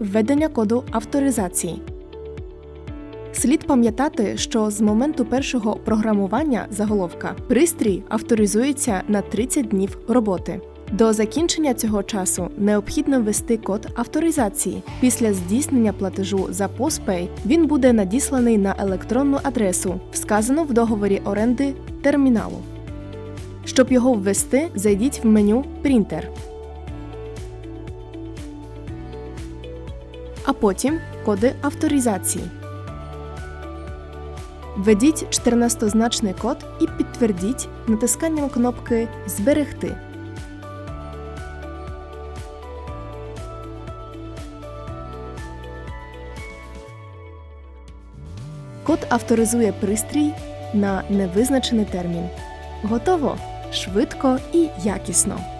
Введення коду авторизації. Слід пам'ятати, що з моменту першого програмування заголовка пристрій авторизується на 30 днів роботи. До закінчення цього часу необхідно ввести код авторизації. Після здійснення платежу за постпей він буде надісланий на електронну адресу, вказану в договорі оренди терміналу. Щоб його ввести, зайдіть в меню Принтер. А потім коди авторизації. Введіть 14-значний код і підтвердіть натисканням кнопки Зберегти. Код авторизує пристрій на невизначений термін. Готово швидко і якісно.